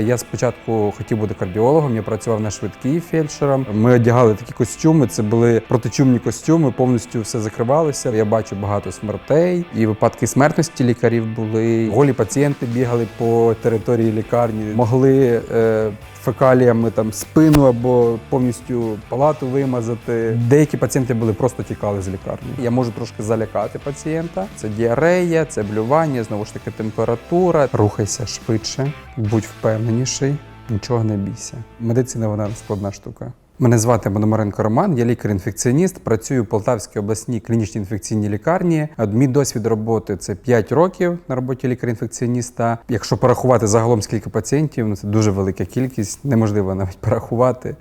Я спочатку хотів бути кардіологом, я працював на швидкій фельдшером. Ми одягали такі костюми. Це були протичумні костюми, повністю все закривалося. Я бачу багато смертей, і випадки смертності лікарів були. Голі пацієнти бігали по території лікарні, могли е, фекаліями там спину або повністю палату вимазати. Деякі пацієнти були просто тікали з лікарні. Я можу трошки залякати пацієнта. Це діарея, це блювання, знову ж таки температура. Рухайся швидше, будь впевненіший, нічого не бійся. Медицина вона складна штука. Мене звати Мономаренко Роман, я лікар-інфекціоніст, працюю в Полтавській обласній клінічній інфекційній лікарні. Мій досвід роботи це 5 років на роботі лікар-інфекціоніста. Якщо порахувати загалом скільки пацієнтів, ну це дуже велика кількість, неможливо навіть порахувати.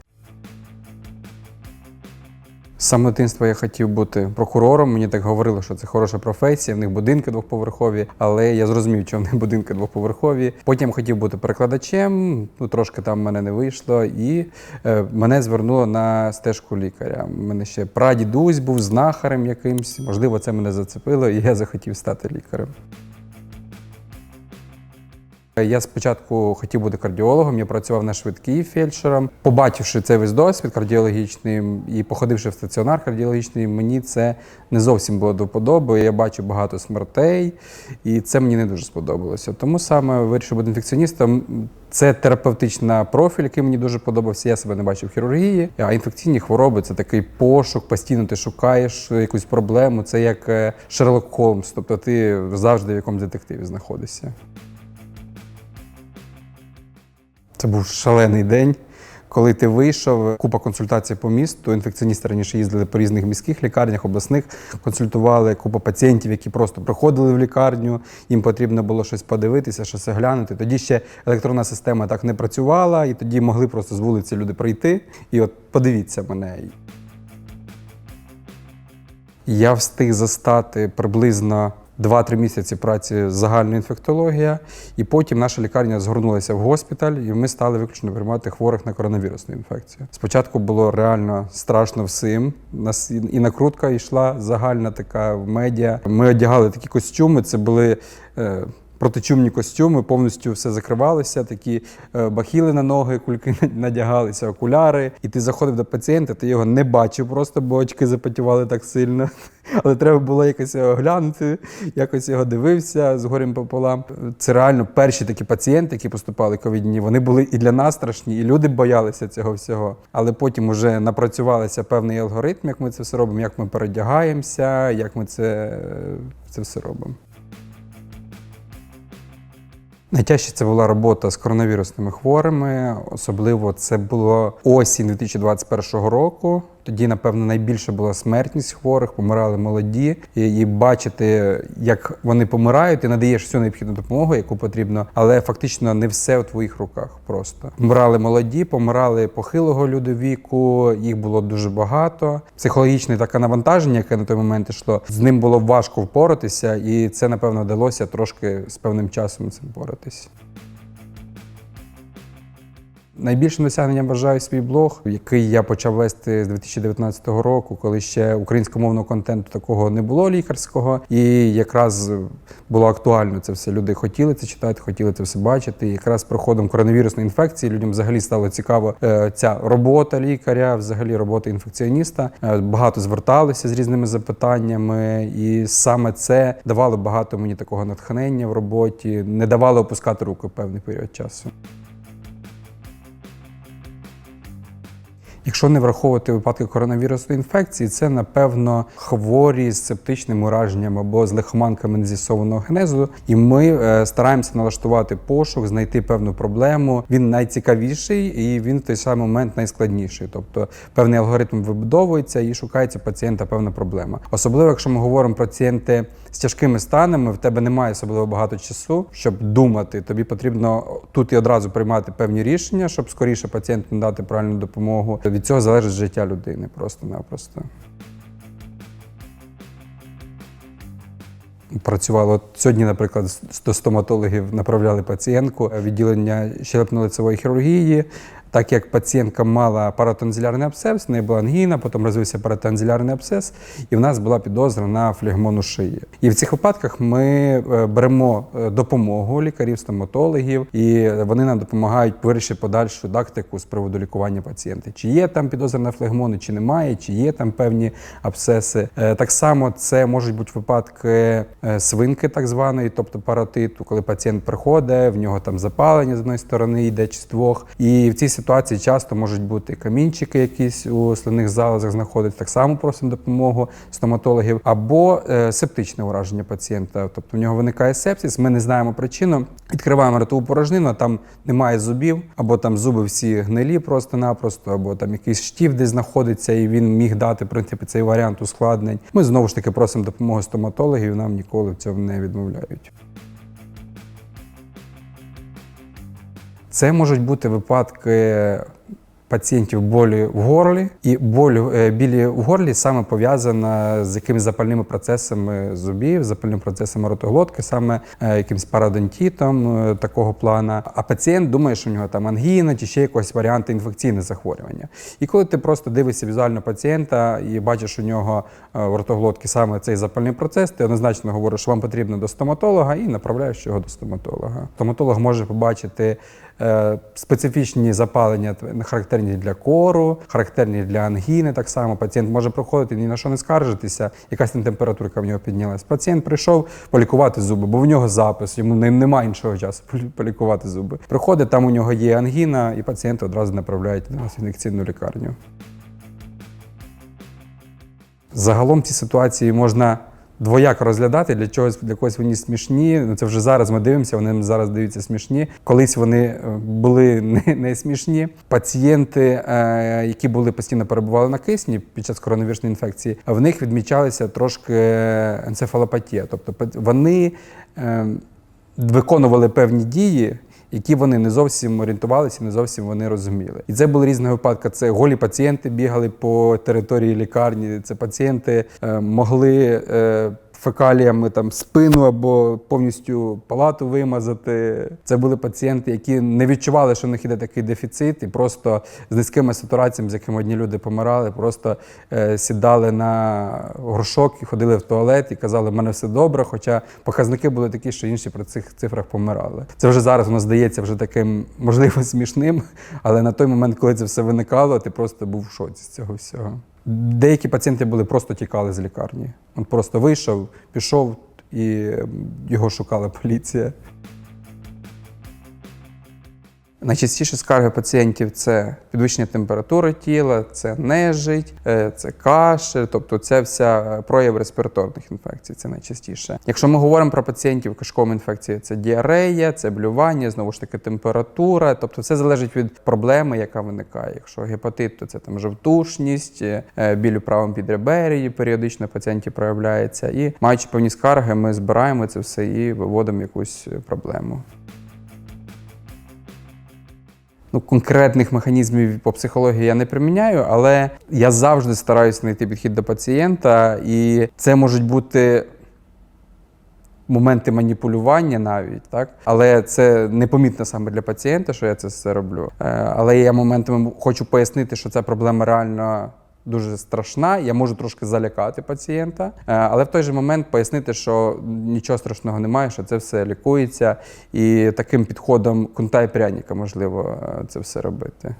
З самого дитинства я хотів бути прокурором. Мені так говорили, що це хороша професія. В них будинки двохповерхові, але я зрозумів, що в них будинки двохповерхові. Потім хотів бути перекладачем. Ну трошки там мене не вийшло, і е, мене звернуло на стежку лікаря. У мене ще прадідусь був знахарем якимсь. Можливо, це мене зацепило, і я захотів стати лікарем. Я спочатку хотів бути кардіологом, я працював на швидкій фельдшером. Побачивши цей весь досвід кардіологічний і походивши в стаціонар кардіологічний, мені це не зовсім було до вподоби. Я бачу багато смертей, і це мені не дуже сподобалося. Тому саме вирішив бути інфекціоністом. Це терапевтична профіль, який мені дуже подобався. Я себе не бачив в хірургії. А інфекційні хвороби це такий пошук, постійно ти шукаєш якусь проблему. Це як е, Шерлок Холмс, тобто ти завжди в якомусь детективі знаходишся. Це був шалений день. Коли ти вийшов, купа консультацій по місту. Інфекціоністи раніше їздили по різних міських лікарнях, обласних консультували купа пацієнтів, які просто приходили в лікарню. Їм потрібно було щось подивитися, щось оглянути. Тоді ще електронна система так не працювала, і тоді могли просто з вулиці люди прийти. І от подивіться мене. Я встиг застати приблизно 2-3 місяці праці загальна інфектологія, і потім наша лікарня згорнулася в госпіталь, і ми стали виключно приймати хворих на коронавірусну інфекцію. Спочатку було реально страшно всім. Нас і накрутка йшла загальна така в медіа. Ми одягали такі костюми. Це були. Е, Протичумні костюми, повністю все закривалося, такі е, бахіли на ноги, кульки надягалися, окуляри. І ти заходив до пацієнта, ти його не бачив просто, бо очки запотівали так сильно. Але треба було якось його глянути, якось його дивився з горем пополам. Це реально перші такі пацієнти, які поступали ковідні, вони були і для нас страшні, і люди боялися цього всього. Але потім вже напрацювалися певний алгоритм, як ми це все робимо, як ми передягаємося, як ми це, це все робимо. Найтяжче це була робота з коронавірусними хворими. Особливо це було осінь 2021 року. Тоді, напевно, найбільше була смертність хворих, помирали молоді. І, і бачити, як вони помирають, ти надаєш всю необхідну допомогу, яку потрібно, але фактично не все у твоїх руках. Просто помирали молоді, помирали похилого люди віку. Їх було дуже багато. Психологічне таке навантаження, яке на той момент йшло, з ним було важко впоратися, і це напевно вдалося трошки з певним часом цим поратись. Найбільшим досягненням вважаю свій блог, який я почав вести з 2019 року, коли ще українськомовного контенту такого не було лікарського, і якраз було актуально це все. Люди хотіли це читати, хотіли це все бачити. І якраз проходом коронавірусної інфекції людям взагалі стало цікаво е, ця робота лікаря, взагалі робота інфекціоніста. Е, Багато зверталися з різними запитаннями, і саме це давало багато мені такого натхнення в роботі, не давало опускати руки певний період часу. Якщо не враховувати випадки коронавірусної інфекції, це напевно хворі з септичним ураженням або з лихоманками нез'ясованого генезу. І ми е, стараємося налаштувати пошук, знайти певну проблему. Він найцікавіший і він в той самий момент найскладніший. Тобто певний алгоритм вибудовується і шукається пацієнта певна проблема. Особливо, якщо ми говоримо про пацієнти з тяжкими станами, в тебе немає особливо багато часу, щоб думати. Тобі потрібно тут і одразу приймати певні рішення, щоб скоріше пацієнту надати правильну допомогу. Від цього залежить життя людини просто-напросто. Працювало сьогодні, наприклад, до стоматологів направляли пацієнтку відділення щелепно-лицевої хірургії. Так як пацієнтка мала паратонзилярний абсцес, в неї була ангіна, потім розвився паратонзилярний абсцес, і в нас була підозра на флегмону шиї. І в цих випадках ми е, беремо е, допомогу лікарів-стоматологів, і вони нам допомагають вирішити подальшу тактику з приводу лікування пацієнта. Чи є там підозра на флегмони, чи немає, чи є там певні абсцеси. Е, Так само це можуть бути випадки свинки, так званої, тобто паротиту, коли пацієнт приходить, в нього там запалення з одної сторони йде чи з двох. І в цій ситуації часто можуть бути камінчики, якісь у слинних залозах знаходять. Так само просимо допомогу стоматологів, або е, септичне ураження пацієнта. Тобто в нього виникає сепсис, ми не знаємо причину. Відкриваємо ротову порожнину, там немає зубів, або там зуби всі гнилі просто-напросто, або там якийсь штів десь знаходиться, і він міг дати в принципі цей варіант ускладнень. Ми знову ж таки просимо допомоги стоматологів, нам ніколи в цьому не відмовляють. Це можуть бути випадки пацієнтів болі в горлі, і боль е, білі в горлі саме пов'язана з якимись запальними процесами зубів, запальними процесами ротоглотки, саме е, якимсь парадонтітом е, такого плана. А пацієнт думає, що в нього там ангіна чи ще якось варіанти інфекційне захворювання. І коли ти просто дивишся візуально пацієнта і бачиш у нього в ротоглотці саме цей запальний процес, ти однозначно говориш, що вам потрібно до стоматолога і направляєш його до стоматолога. Стоматолог може побачити специфічні запалення характерні для кору, характерні для ангіни. Так само пацієнт може приходити ні на що не скаржитися, якась там температурка в нього піднялась. Пацієнт прийшов полікувати зуби, бо в нього запис, йому немає іншого часу полікувати зуби. Приходить, там у нього є ангіна, і пацієнта одразу направляють в інфекційну лікарню. Загалом ці ситуації можна двояко розглядати. Для чогось для когось вони смішні. Ну це вже зараз ми дивимося. Вони зараз даються смішні. Колись вони е, були не, не смішні. Пацієнти, е, які були постійно перебували на кисні під час коронавірусної інфекції, в них відмічалася трошки енцефалопатія. Тобто вони е, виконували певні дії які вони не зовсім орієнтувалися, не зовсім вони розуміли. І це були різні випадки. Це голі пацієнти бігали по території лікарні. Це пацієнти е, могли. Е, Фекаліями там спину або повністю палату вимазати. Це були пацієнти, які не відчували, що в них іде такий дефіцит, і просто з низькими сатураціями, з якими одні люди помирали, просто е, сідали на горшок і ходили в туалет і казали, в мене все добре. Хоча показники були такі, що інші при цих цифрах помирали. Це вже зараз воно здається вже таким, можливо, смішним, але на той момент, коли це все виникало, ти просто був в шоці з цього всього. Деякі пацієнти були просто тікали з лікарні. Він просто вийшов, пішов і його шукала поліція. Найчастіші скарги пацієнтів це підвищення температури тіла, це нежить, е, це кашель, тобто це вся прояв респіраторних інфекцій. Це найчастіше. Якщо ми говоримо про пацієнтів кишкової інфекції, це діарея, це блювання, знову ж таки температура. Тобто все залежить від проблеми, яка виникає. Якщо гепатит, то це там жовтушність, е, біль у правому підреберії періодично пацієнтів проявляється. І маючи певні скарги, ми збираємо це все і виводимо якусь проблему. Ну, конкретних механізмів по психології я не приміняю, але я завжди стараюся знайти підхід до пацієнта, і це можуть бути моменти маніпулювання навіть, так? Але це непомітно саме для пацієнта, що я це все роблю. Е, Але я моментами хочу пояснити, що ця проблема реально. Дуже страшна, я можу трошки залякати пацієнта, е, але в той же момент пояснити, що нічого страшного немає, що це все лікується, і таким підходом кунта і пряника можливо е, це все робити.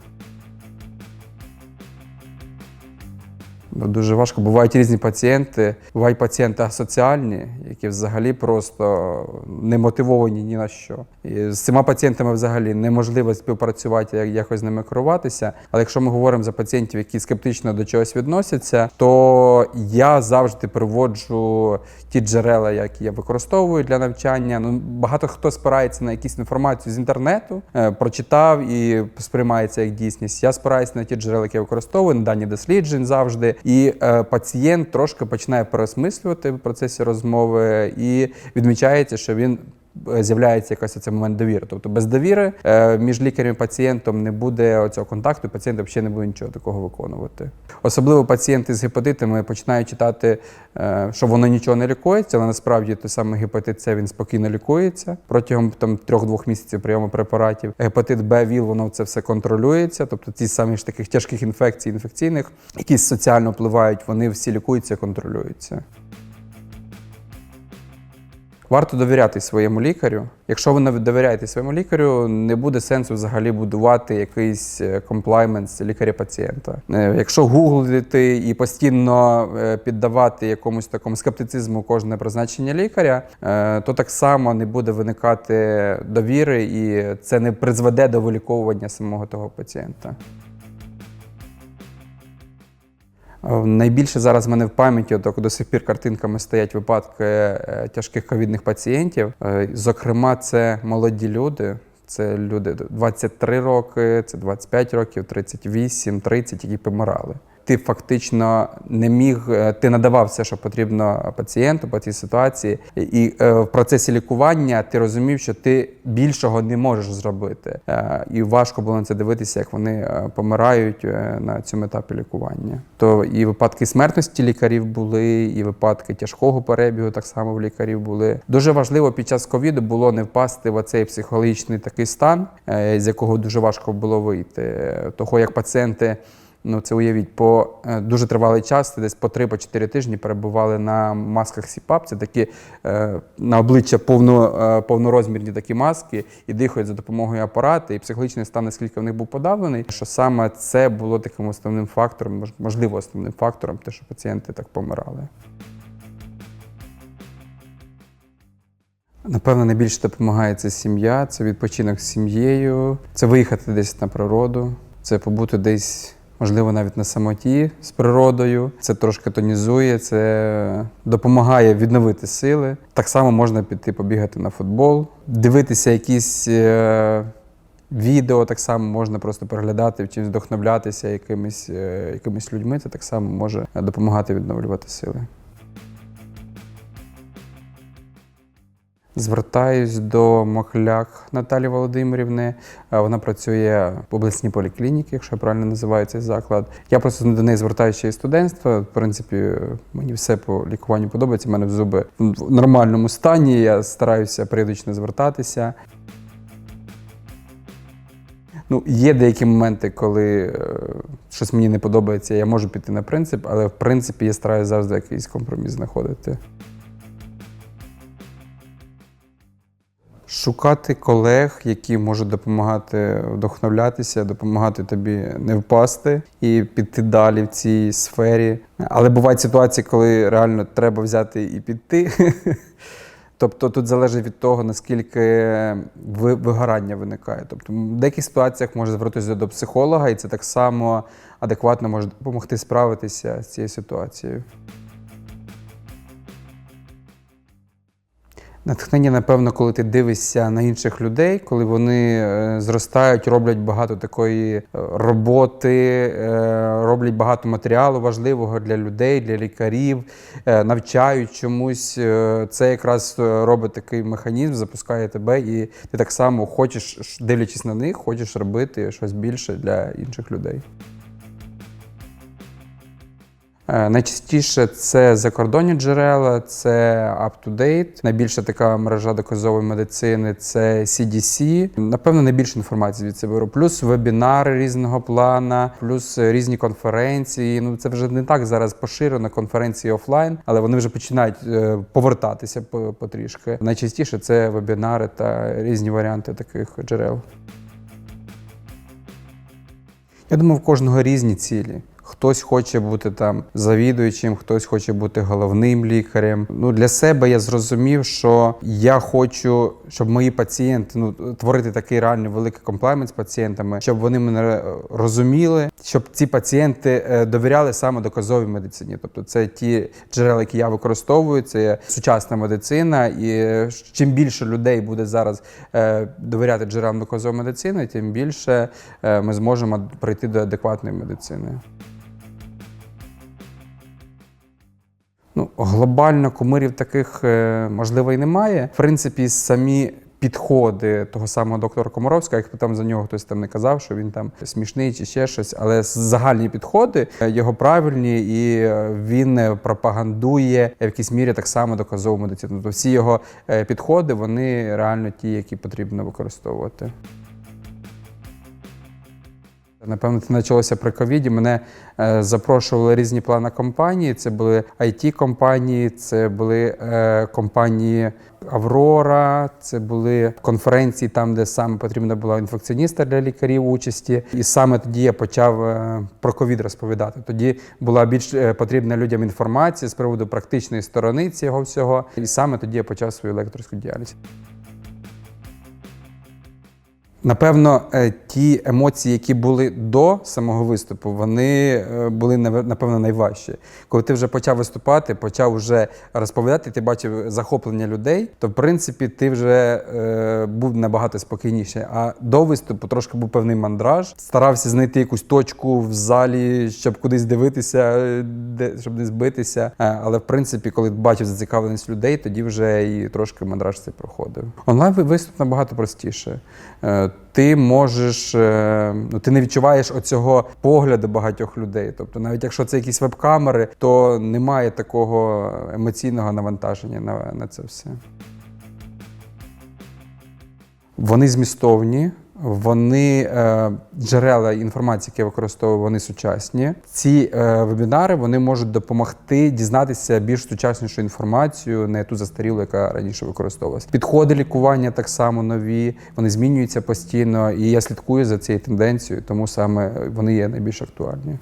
Дуже важко. Бувають різні пацієнти, бувають пацієнти асоціальні, які взагалі просто не мотивовані ні на що. І з цими пацієнтами взагалі неможливо співпрацювати, як якось з ними керуватися. Але якщо ми говоримо за пацієнтів, які скептично до чогось відносяться, то я завжди приводжу ті джерела, які я використовую для навчання. Ну багато хто спирається на якусь інформацію з інтернету, е, прочитав і сприймає це як дійсність. Я спираюся на ті джерела, які я використовую, на дані досліджень завжди. І е, пацієнт трошки починає переосмислювати в процесі розмови і відмічається, що він з'являється якась оцей момент довіри. Тобто без довіри е, між лікарем і пацієнтом не буде цього контакту, і пацієнт взагалі не буде нічого такого виконувати. Особливо пацієнти з гепатитами починають читати, е, що воно нічого не лікується, але насправді той самий гепатит С він спокійно лікується протягом там трьох-двох місяців прийому препаратів. Гепатит Б, ВІЛ, воно це все контролюється. Тобто ті самі ж таких тяжких інфекцій, інфекційних, які соціально впливають, вони всі лікуються, контролюються. Варто довіряти своєму лікарю. Якщо ви не довіряєте своєму лікарю, не буде сенсу взагалі будувати якийсь комплаймент лікаря пацієнта. Е, Якщо гуглити і постійно е, піддавати якомусь такому скептицизму кожне призначення лікаря, е, то так само не буде виникати довіри, і це не призведе до виліковування самого того пацієнта. Е, Найбільше зараз в мене в пам'яті от, до сих пір картинками стоять випадки е, тяжких ковідних пацієнтів. Е, Зокрема, це молоді люди. Це люди 23 роки, це 25 років, 38, 30, які помирали. Ти фактично не міг, е, ти надавав все, що потрібно пацієнту по цій ситуації, і е, в процесі лікування ти розумів, що ти більшого не можеш зробити. Е, І важко було на це дивитися, як вони помирають на цьому етапі лікування. То і випадки смертності лікарів були, і випадки тяжкого перебігу так само в лікарів були. Дуже важливо під час ковіду було не впасти в оцей психологічний такий стан, з якого дуже важко було вийти. Того як пацієнти. Ну, це уявіть, по е, дуже тривалий час, це десь по 3-4 тижні перебували на масках СІПАП. Це такі е, на обличчя повно, е, повнорозмірні такі маски і дихають за допомогою апарату. І психологічний стан, наскільки в них був подавлений, що саме це було таким основним фактором, можливо, основним фактором, те, що пацієнти так помирали. Напевно, найбільше допомагає це сім'я, це відпочинок з сім'єю, це виїхати десь на природу, це побути десь, можливо, навіть на самоті з природою. Це трошки тонізує, це допомагає відновити сили. Так само можна піти побігати на футбол, дивитися якісь. е, Відео так само можна просто переглядати, чимось вдохновлятися якимись, е, якимись людьми. Це так само може допомагати відновлювати сили. Звертаюсь до Мохляк Наталі Володимирівни. Е, Вона працює в обласній поліклініці, якщо я правильно називаю цей заклад. Я просто до неї звертаюся ще із студентства. В принципі, мені все по лікуванню подобається. У мене зуби в нормальному стані. Я стараюся періодично звертатися. Ну, є деякі моменти, коли е, щось мені не подобається, я можу піти на принцип, але в принципі я стараюся завжди якийсь компроміс знаходити. Шукати колег, які можуть допомагати вдохновлятися, допомагати тобі не впасти і піти далі в цій сфері. Але бувають ситуації, коли реально треба взяти і піти. Тобто тут залежить від того, наскільки ви- вигорання виникає. Тобто в деяких ситуаціях може звернутися до психолога, і це так само адекватно може допомогти справитися з цією ситуацією. Натхнення, напевно, коли ти дивишся на інших людей, коли вони е, зростають, роблять багато такої е, роботи, е, роблять багато матеріалу важливого для людей, для лікарів, навчають чомусь. Це якраз робить такий механізм, запускає тебе, і ти так само хочеш, дивлячись на них, хочеш робити щось більше для інших людей. Е, Найчастіше це закордонні джерела, це UpToDate. Найбільша така мережа доказової медицини це CDC. Напевно, найбільше інформації від себе беру. Плюс вебінари різного плана, плюс різні конференції. Ну це вже не так зараз поширено конференції офлайн, але вони вже починають е, повертатися по- потрішки. Найчастіше це вебінари та різні варіанти таких джерел. Я думаю, в кожного різні цілі. Хтось хоче бути там завідуючим, хтось хоче бути головним лікарем. Ну для себе я зрозумів, що я хочу, щоб мої пацієнти ну творити такий реально великий комплемент з пацієнтами, щоб вони мене е, розуміли, щоб ці пацієнти е, довіряли саме доказовій медицині. Тобто, це ті джерела, які я використовую, це сучасна медицина. І е, чим більше людей буде зараз довіряти джерелам доказової медицини, тим більше ми зможемо прийти до адекватної медицини. Ну, Глобально кумирів таких е, можливо і немає. В принципі, самі. Підходи того самого доктора Комаровського, як там за нього хтось там не казав, що він там смішний чи ще щось, але загальні підходи е, його правильні, і е, він пропагандує в якійсь мірі так само доказову медицину. Тобто всі його підходи вони реально ті, які потрібно використовувати. Напевно, це почалося при ковіді. Мене е, запрошували різні плани компанії. Це були it компанії це були е, компанії Аврора, це були конференції, там, де саме потрібна була інфекціоніста для лікарів участі. І саме тоді я почав е, про ковід розповідати. Тоді була більш потрібна людям інформація з приводу практичної сторони цього всього. І саме тоді я почав свою лекторську діяльність. Напевно, е, ті емоції, які були до самого виступу, вони е, були напевно найважчі. Коли ти вже почав виступати, почав вже розповідати, ти бачив захоплення людей, то в принципі ти вже е, був набагато спокійніше. А до виступу трошки був певний мандраж. Старався знайти якусь точку в залі, щоб кудись дивитися, е, де щоб не збитися. Але в принципі, коли бачив зацікавленість людей, тоді вже і трошки мандраж цей проходив. Онлайн виступ набагато простіше. Ти можеш, е, ну ти не відчуваєш оцього погляду багатьох людей. Тобто, навіть якщо це якісь веб-камери, то немає такого емоційного навантаження на, на це все. Вони змістовні. Вони е, джерела інформації, які я використовую, вони сучасні. Ці е, вебінари вони можуть допомогти дізнатися більш сучаснішу інформацію, не ту застарілу, яка раніше використовувалася. Підходи лікування так само нові, вони змінюються постійно, і я слідкую за цією тенденцією, тому саме вони є найбільш актуальні.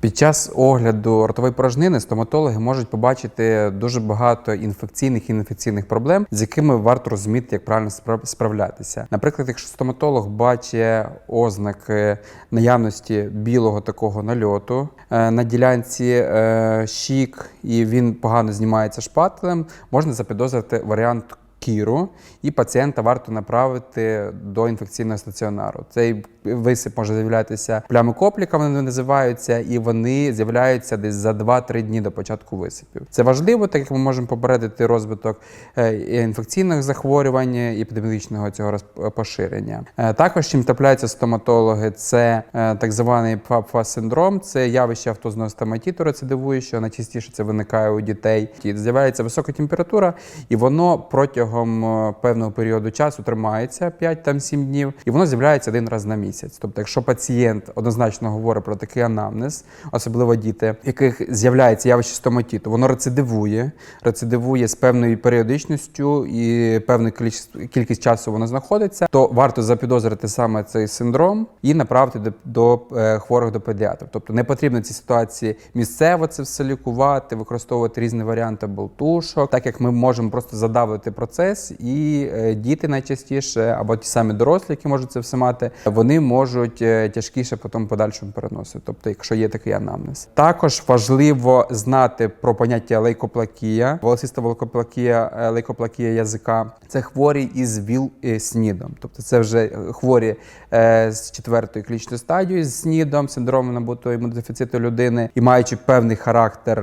Під час огляду ротової порожнини стоматологи можуть побачити дуже багато інфекційних і неінфекційних проблем, з якими варто розуміти, як правильно спра- справлятися. Наприклад, якщо стоматолог бачить ознаки наявності білого такого нальоту е, на ділянці е, щік, і він погано знімається шпателем, можна запідозрити варіант. Кіру і пацієнта варто направити до інфекційного стаціонару. Цей висип може з'являтися плями копліка, вони називаються, і вони з'являються десь за 2-3 дні до початку висипів. Це важливо, так як ми можемо попередити розвиток е, інфекційних захворювань, і епідеміологічного цього роз- поширення. Е, Також чим трапляються стоматологи, це е, так званий пфапфа синдром, це явище автозного стоматіту рецидивуючого. Найчастіше це виникає у дітей. З'являється висока температура, і воно протягом е, певного періоду часу тримається 5-7 днів, і воно з'являється один раз на місяць. Тобто, якщо пацієнт однозначно говорить про такий анамнез, особливо діти, в яких з'являється явище стоматіту, воно рецидивує, рецидивує з певною періодичністю і певну кількість, часу воно знаходиться, то варто запідозрити саме цей синдром і направити до, до е, хворих до педіатрів. Тобто не потрібно в цій ситуації місцево це все лікувати, використовувати різні варіанти болтушок, так як ми можемо просто задавити процес, і е, діти найчастіше або ті самі дорослі, які можуть це все мати, вони можуть е, тяжкіше потім подальшому переносити. Тобто, якщо є такий анамнез. Також важливо знати про поняття лейкоплакія, волосиста волокоплакія, е, лейкоплакія язика. Це хворі із ВІЛ-СНІДом. Тобто це вже хворі з четвертою клінічною стадією з СНІДом, синдромом набутого імунодефіциту людини, і маючи певний характер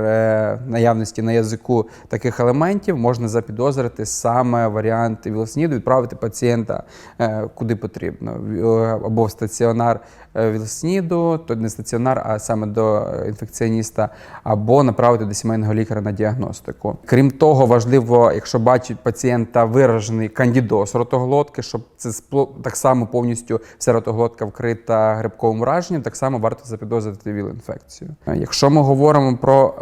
наявності на язику таких елементів, можна запідозрити саме варіант ВІЛ-СНІДу, відправити пацієнта е, куди потрібно, е, або в стаціонар е, ВІЛ-СНІДу, то не стаціонар, а саме до е, інфекціоніста, або направити до сімейного лікаря на діагностику. Крім того, важливо, якщо бачить пацієнта виражений кандідоз ротоглотки, щоб це так само повністю вся ротоглотка вкрита грибковим ураженням, так само варто запідозрити ВІЛ-інфекцію. Е, Якщо ми говоримо про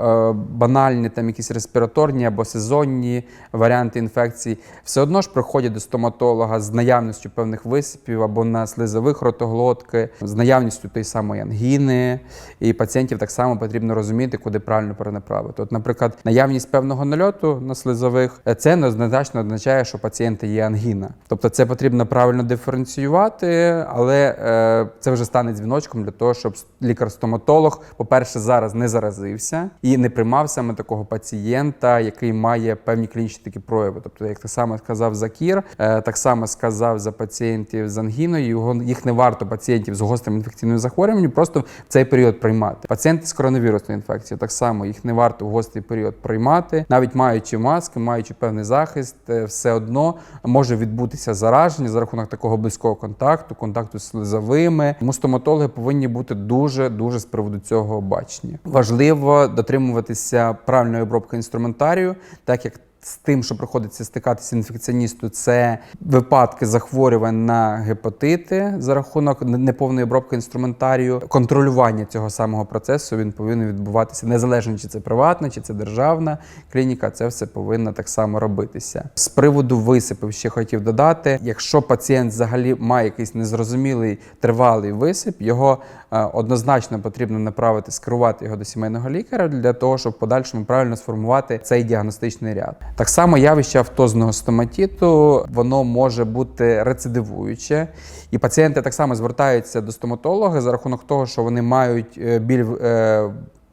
банальні там якісь респіраторні або сезонні варіанти інфекцій, все одно ж приходять до стоматолога з наявністю певних висипів або на слизових ротоглотки, наявністю тої самої ангіни, і пацієнтів так само потрібно розуміти, куди правильно перенаправити. От, наприклад, наявність певного нальоту на слизових, е, це неоднозначно означає, що пацієнта є ангіна. Тобто це потрібно правильно диференціювати, але е, це вже стане дзвіночком для того, щоб лікар-стоматолог, по-перше, зараз не заразився і не приймав саме такого пацієнта, який має певні клінічні такі прояви. Тобто, як так само сказав за кір, е, так само сказав за пацієнтів з ангіною. Його їх не варто пацієнтів з гострим інфекційним захворюванням просто в цей період приймати. Пацієнти з коронавірусною інфекцією так само їх не варто в гострий період приймати, навіть маючи маски, маючи певний захист, е, все одно може відбутися зараження за рахунок такого близького контакту, контакту з слизовими. Тому стоматологи повинні бути дуже дуже з приводу цього бачні. Важливо дотримуватися правильної обробки інструментарію, так як з тим, що приходиться стикатися інфекціоністу, це випадки захворювань на гепатити за рахунок неповної обробки інструментарію. Контролювання цього самого процесу він повинен відбуватися незалежно, чи це приватна, чи це державна клініка. Це все повинно так само робитися. З приводу висипів ще хотів додати: якщо пацієнт взагалі має якийсь незрозумілий тривалий висип, його однозначно потрібно направити, скерувати його до сімейного лікаря для того, щоб в подальшому правильно сформувати цей діагностичний ряд. Так само явище автозного стоматіту воно може бути рецидивуюче, і пацієнти так само звертаються до стоматолога за рахунок того, що вони мають е, біль.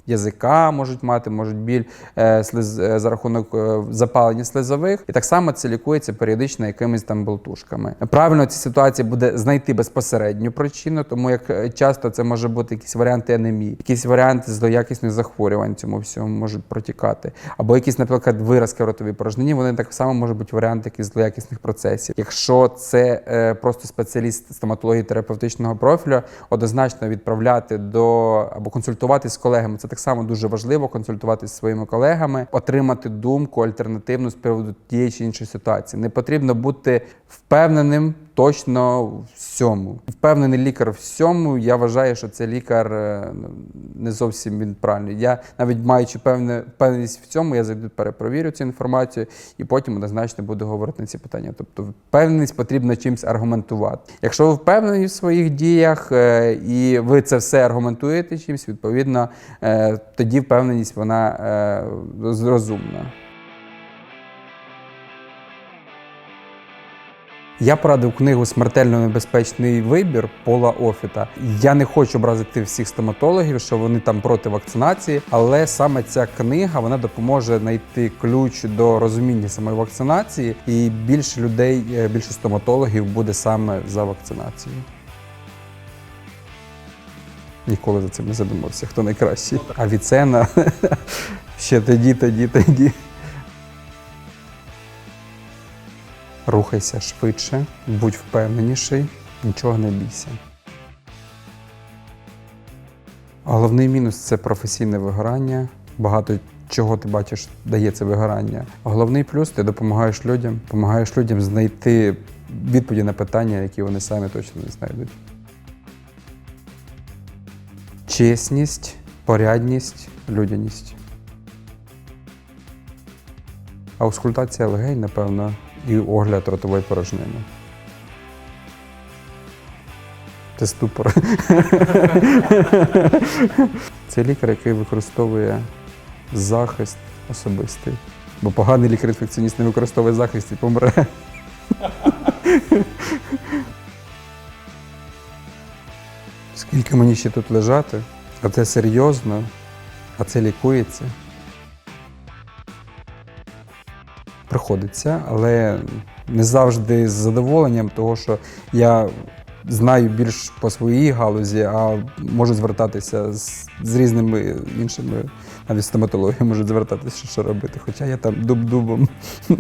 Язика можуть мати, можуть біль е, слиз, е, за рахунок е, запалення слизових, і так само це лікується періодично якимись там болтушками. Правильно в цій ситуації буде знайти безпосередню причину, тому як часто це може бути якісь варіанти анемії, якісь варіанти злоякісних захворювань цьому всьому можуть протікати, або якісь, наприклад, виразки в ротовій порожнині, вони так само можуть бути варіанти якихось злоякісних процесів. Якщо це просто спеціаліст стоматології терапевтичного профілю, однозначно відправляти до або консультуватись з колегами. Це так само дуже важливо консультуватися зі своїми колегами, отримати думку альтернативну з приводу тієї чи іншої ситуації. Не потрібно бути впевненим точно в всьому. Впевнений лікар в всьому. Я вважаю, що це лікар е, не зовсім він правильний. Я навіть маючи певне впевненість в цьому, я зайду перепровірю цю інформацію і потім однозначно буду говорити на ці питання. Тобто, впевненість потрібно чимось аргументувати. Якщо ви впевнені в своїх діях е, і ви це все аргументуєте чимось, відповідно, е, тоді впевненість вона е, розумна. Я порадив книгу Смертельно небезпечний вибір Пола Офіта. Я не хочу образити всіх стоматологів, що вони там проти вакцинації, але саме ця книга вона допоможе знайти ключ до розуміння самої вакцинації, і більше людей, е, більше стоматологів буде саме за вакцинацію. Ніколи за цим не задумався, хто найкращий. Авіцена ще тоді, тоді, тоді. Рухайся швидше, будь впевненіший, нічого не бійся. Головний мінус це професійне вигорання. Багато чого ти бачиш, дає це вигорання. Головний плюс ти допомагаєш людям, допомагаєш людям знайти відповіді на питання, які вони самі точно не знайдуть. Чесність, порядність, людяність. Аускультація легень, напевно, і огляд ротової порожнини. Це ступор. Це лікар, який використовує захист особистий. Бо поганий лікар-інфекціоніст не використовує захист і помре. Скільки мені ще тут лежати? А це серйозно, а це лікується. Приходиться, але не завжди з задоволенням, того що я знаю більш по своїй галузі, а можу звертатися з, з різними іншими, навіть стоматологи можуть звертатися, що робити, хоча я там дуб-дубом.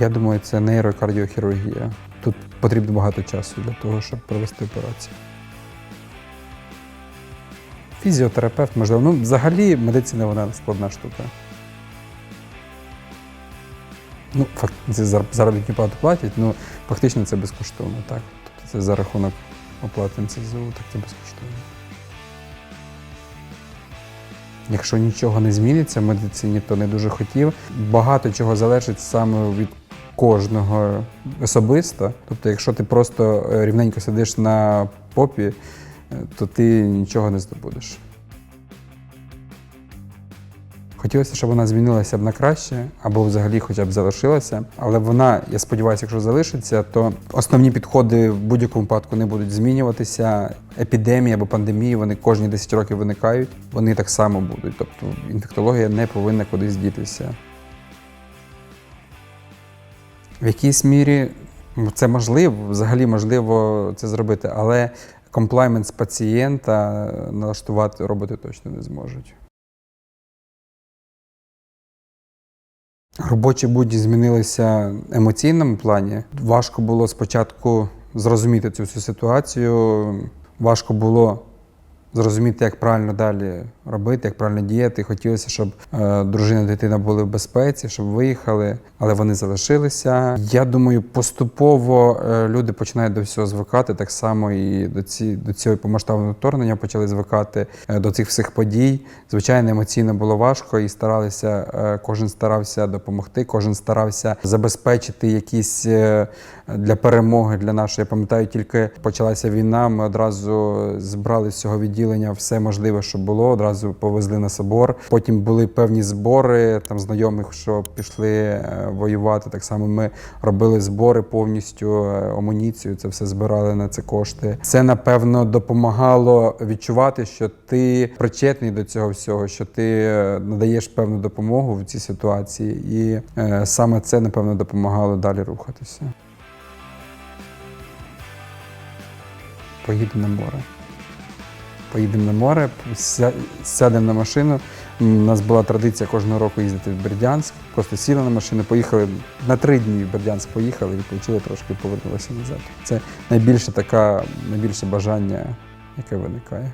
Я думаю, це нейрокардіохірургія. Тут потрібно багато часу для того, щоб провести операцію. Фізіотерапевт, можливо. Ну, взагалі медицина вона складна штука. Ну, факт, заробітну плату платять, ну фактично це безкоштовно, так. Тобто це за рахунок оплати МСЗУ, так це безкоштовно. Якщо нічого не зміниться в медицині, то не дуже хотів. Багато чого залежить саме від кожного особисто. Тобто, якщо ти просто е, рівненько сидиш на попі, е, то ти нічого не здобудеш. Хотілося, щоб вона змінилася б на краще, або взагалі хоча б залишилася. Але вона, я сподіваюся, якщо залишиться, то основні підходи в будь-якому випадку не будуть змінюватися. Епідемії або пандемії вони кожні 10 років виникають, вони так само будуть. Тобто інфектологія не повинна кудись дітися. В якійсь мірі це можливо, взагалі можливо це зробити, але комплаймент з пацієнта налаштувати роботи точно не зможуть. Робочі будні змінилися в емоційному плані. Важко було спочатку зрозуміти цю всю ситуацію. Важко було зрозуміти, як правильно далі робити, як правильно діяти. Хотілося, щоб е, дружина дитина були в безпеці, щоб виїхали, але вони залишилися. Я думаю, поступово е, люди починають до всього звикати. Так само і до, ці, до цього повномасштабного вторгнення почали звикати е, до цих всіх подій. Звичайно, емоційно було важко і старалися, кожен старався допомогти, кожен старався забезпечити якісь для перемоги для нашої. Я пам'ятаю, тільки почалася війна. Ми одразу збрали з цього відділення все можливе, що було. Одразу повезли на собор. Потім були певні збори там знайомих, що пішли е, воювати. Так само ми робили збори повністю е, амуніцію. Це все збирали на це кошти. Це напевно допомагало відчувати, що ти причетний до цього всього, що ти е, надаєш певну допомогу в цій ситуації, і саме це напевно допомагало далі рухатися. Поїдемо на море. Поїдемо на море, ся- сядемо на машину. У нас була традиція кожного року їздити в Бердянськ. Просто сіли на машину, поїхали на три дні в Бердянськ поїхали, відпочили трошки повернулися назад. Це найбільше така, найбільше бажання, яке виникає.